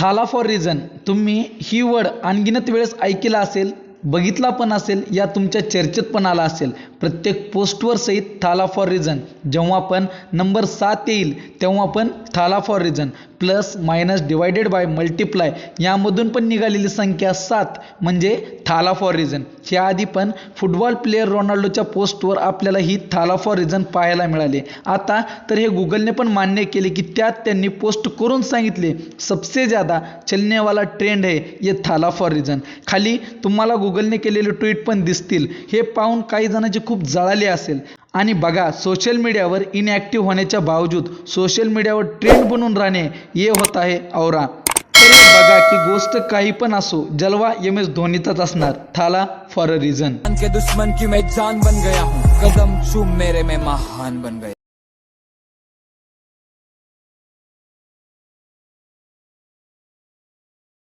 थाला for reason तुम्ही ही word अनगिनत वेळेस ऐकला असेल बघितला पण असेल या तुमच्या चर्चेत पण आला असेल. प्रत्येक पोस्टवर सहित थाला फॉर रिझन जेव्हा पण नंबर सात येईल तेव्हा पण थाला for reason plus minus divided by multiply यामधून पण निघालेली संख्या सात म्हणजे थाला फॉर रिझन ह्या आधी पण फुटबॉल प्लेअर रोनाल्डोच्या पोस्टवर आपल्याला ही थाला फॉर रिझन पाहायला मिळाले. आता तर हे गुगलने पण मान्य केले की त्यात त्यांनी पोस्ट करून सांगितले सबसे ज़्यादा चलनेवाला ट्रेंड आहे ये थाला फॉर रिझन खाली तुम्हाला गुगलने केलेले ट्विट पण दिसतील. हे पाहून काही जणांची खूप जळाली असेल. आणि बघा सोशल मीडियावर इनॲक्टिव्ह होण्याच्या बावजूद सोशल मीडियावर ट्रेंड बनून राहणे ये होत आहे औरा. तर बघा की गोष्ट काही पण असो जलवा एम एस धोनीचाच असणार. थाला फॉर अ रिझन के दुश्मन की मैं जान बन गया हूं. कदम चूम मेरे में महान बन गया.